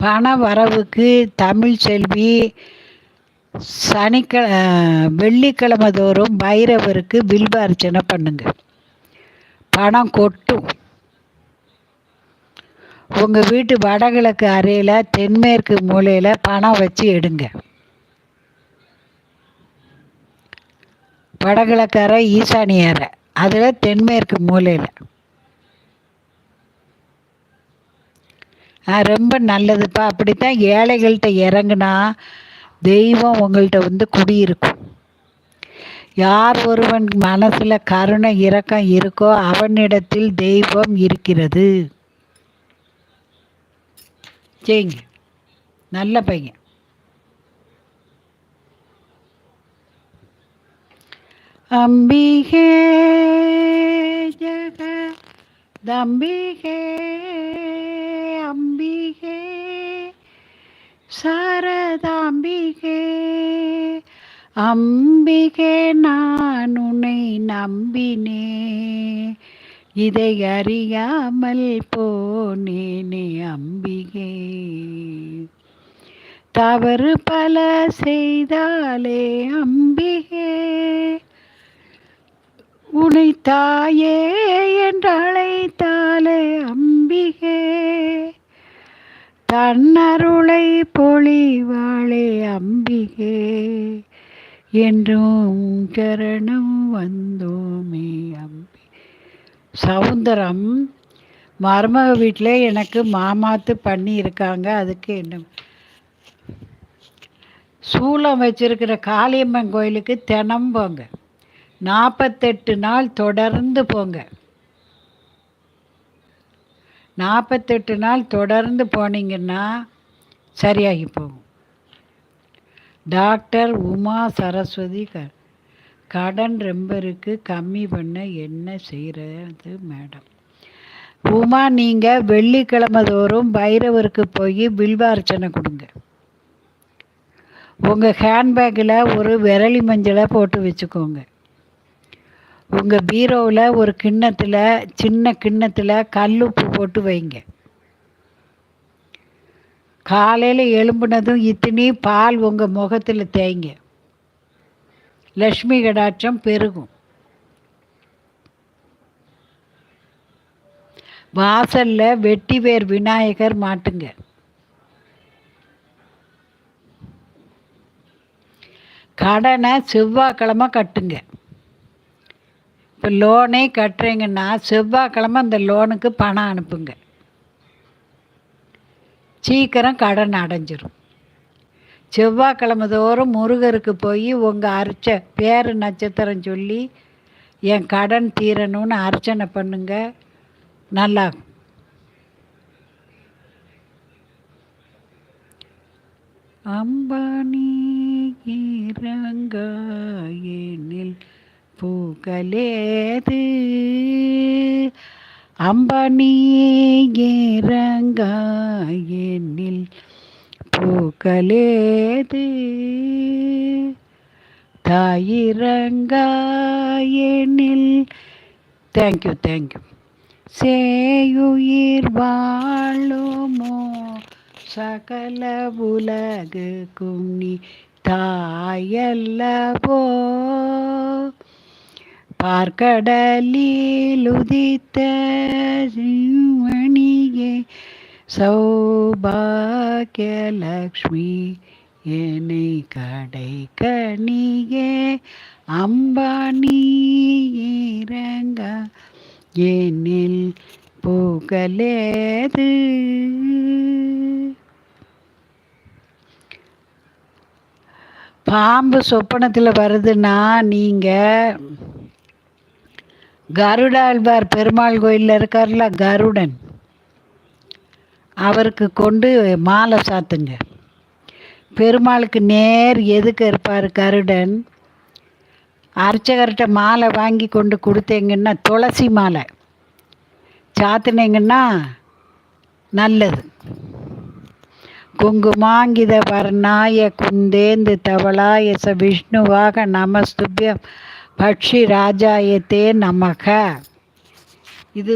பண வரவுக்கு தமிழ் செல்வி சனிக்கிழ வெள்ளிக்கிழமை தோறும் பைரவருக்கு பில்வ அர்ச்சனை பண்ணுங்க. பணம் கொட்டும். உங்கள் வீட்டு வடகிழக்கு அறையில் தென்மேற்கு மூலையில் பணம் வச்சு எடுங்க. வடகிழக்கு அறை ஈசானி அறை. அதில் தென்மேற்கு மூலையில். ரொம்ப நல்லதுப்பா. அப்படித்தான் ஏழைகள்கிட்ட இறங்குனா தெய்வம் உங்கள்கிட்ட வந்து குடியிருக்கும். யார் ஒருவன் மனசில் கருணை இரக்கம் இருக்கோ அவனிடத்தில் தெய்வம் இருக்கிறது. சரிங்க நல்ல பையன். அம்பிகே ஜக தம்பிகே அம்பிகே சாரதாம்பிகே அம்பிகே நான் உன்னை நம்பினே. இதை அறியாமல் போனேனே அம்பிகே. தவறு பல செய்தாலே அம்பிகே. உனை தாயே என்றழைத்தாலே தன்னருளை பொழிவாளே அம்பிகே என்றும் கரணம் வந்தோமே அம்பி. சவுந்தரம் மருமக வீட்டில் எனக்கு மாமாத்து பண்ணி இருக்காங்க அதுக்கு என்ன? சூளம் வச்சிருக்கிற காளியம்மன் கோயிலுக்கு தினம் போங்க நாற்பத்தெட்டு நாள் தொடர்ந்து போங்க. நாற்பத்தெட்டு நாள் தொடர்ந்து போனீங்கன்னா சரியாகி போகும். டாக்டர் உமா சரஸ்வதி க கடன் ரொம்ப இருக்குது கம்மி பண்ண என்ன செய்கிறது மேடம்? உமா நீங்கள் வெள்ளிக்கிழமை தோறும் பைரவருக்கு போய் பில்வார்ச்சனை கொடுங்க. உங்கள் ஹேண்ட்பேக்கில் ஒரு விரலி மஞ்சளை போட்டு வச்சுக்கோங்க. உங்கள் பீரோவில் ஒரு கிண்ணத்தில் சின்ன கிண்ணத்தில் உப்பு போட்டு வைங்க. காலையில் எலும்புனதும் இத்தினி பால் உங்கள் முகத்தில் தேய்ங்க. லக்ஷ்மி கடாட்சம் பெருகும். வாசலில் வெட்டிவேர் விநாயகர் மாட்டுங்க. கடனை செவ்வாய்க்கிழமை கட்டுங்க. இப்போ லோனே கட்டுறீங்கன்னா செவ்வாய்க்கிழமை அந்த லோனுக்கு பணம் அனுப்புங்க. சீக்கிரம் கடன் அடைஞ்சிரும். செவ்வாய்க்கிழமை தோறும் முருகருக்கு போய் உங்கள் அர்ச்ச பேர் நட்சத்திரம் சொல்லி என் கடன் தீரணும்னு அர்ச்சனை பண்ணுங்க. நல்லா அம்பானி இறங்காயனில் பூக்கலேது அம்பானி இறங்காயனில் பூக்கலேது தாயிரங்காயனில் தேங்க்யூ தேங்க்யூ சேயுயிர் வாழுமோ? சகல உலகுக்கும் நீ தாயல்லவோ? பார்க்கடலில் உதித்த சிவனியே சௌபாகியலக்ஷ்மி என்னை கடை கணியே அம்பானி இறங்க என்னில் புகழேது பாம்பு சொப்பனத்தில் வருதுன்னா நீங்கள் கருடாழ்வார் பெருமாள் கோயிலில் இருக்கார்ல கருடன். அவருக்கு கொண்டு மாலை சாத்துங்க. பெருமாளுக்கு நேர் எதுக்கு இருப்பார் கருடன்? அர்ச்சகர்கிட்ட மாலை வாங்கி கொண்டு கொடுத்தீங்கன்னா துளசி மாலை. சாத்தினீங்கன்னா நல்லது. குங்குமாங்கித வர்ணாய குந்தேந்து தவளாய ச விஷ்ணுவாக நமஸ்துபியம். பக்ஷி ராஜாயத்தே நமக